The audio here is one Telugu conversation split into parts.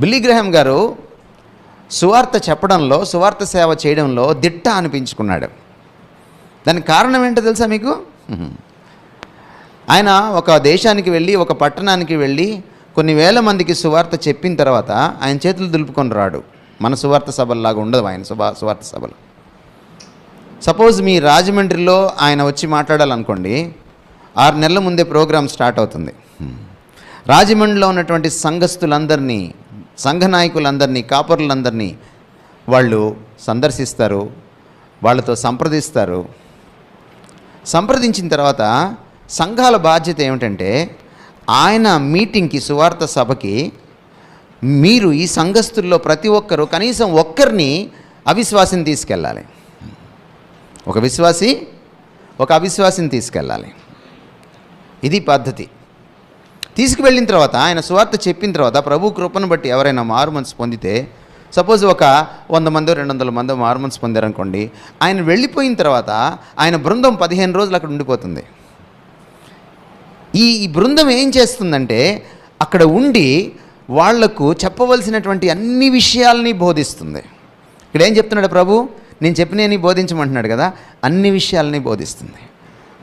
బిల్లిగ్రహం గారు సువార్త చెప్పడంలో సువార్త సేవ చేయడంలో దిట్ట అనిపించుకున్నాడు. దానికి కారణం ఏంటో తెలుసా మీకు? ఆయన ఒక దేశానికి వెళ్ళి ఒక పట్టణానికి వెళ్ళి కొన్ని వేల మందికి సువార్త చెప్పిన తర్వాత ఆయన చేతులు దులుపుకొని రాడు. మన సువార్త సభల్లాగా ఉండదు ఆయన సుభా సువార్త సభలు. సపోజ్ మీ రాజమండ్రిలో ఆయన వచ్చి మాట్లాడాలనుకోండి ఆరు నెలల ముందే ప్రోగ్రామ్ స్టార్ట్ అవుతుంది. రాజమండ్రిలో ఉన్నటువంటి సంఘస్థులందరినీ సంఘ నాయకులందరినీ కాపరులందరినీ వాళ్ళు సందర్శిస్తారు వాళ్ళతో సంప్రదిస్తారు. సంప్రదించిన తర్వాత సంఘాల బాధ్యత ఏమిటంటే ఆయన మీటింగ్కి సువార్త సభకి మీరు ఈ సంఘస్థుల్లో ప్రతి ఒక్కరూ కనీసం ఒక్కరిని అవిశ్వాసిని తీసుకెళ్ళాలి. ఒక విశ్వాసి ఒక అవిశ్వాసిని తీసుకెళ్ళాలి. ఇది పద్ధతి. తీసుకువెళ్ళిన తర్వాత ఆయన సువార్త చెప్పిన తర్వాత ప్రభు కృపను బట్టి ఎవరైనా మారు మనసు పొందితే సపోజ్ ఒక వంద మందో రెండు వందల మందో మారు మనసు పొందారనుకోండి ఆయన వెళ్ళిపోయిన తర్వాత ఆయన బృందం పదిహేను రోజులు అక్కడ ఉండిపోతుంది. ఈ ఈ బృందం ఏం చేస్తుందంటే అక్కడ ఉండి వాళ్ళకు చెప్పవలసినటువంటి అన్ని విషయాల్ని బోధిస్తుంది. ఇక్కడ ఏం చెప్తున్నాడు ప్రభు? నేను చెప్పినని బోధించమంటున్నాడు కదా? అన్ని విషయాలని బోధిస్తుంది.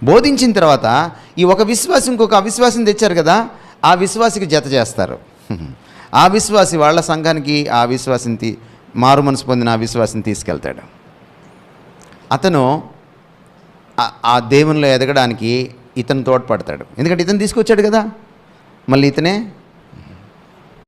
బోధించిన తర్వాత ఈ ఒక విశ్వాసం ఇంకొక అవిశ్వాసం తెచ్చారు కదా? ఆ విశ్వాసికి జత చేస్తారు. ఆ విశ్వాసి వాళ్ళ సంఘానికి ఆ విశ్వాసిని తీ మారు మనసు పొందిన ఆ విశ్వాసం తీసుకెళ్తాడు. అతను ఆ దేవునిలో ఎదగడానికి ఇతను తోడ్పడతాడు. ఎందుకంటే ఇతను తీసుకొచ్చాడు కదా. మళ్ళీ ఇతనే